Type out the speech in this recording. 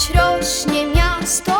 choć rośnie miasto.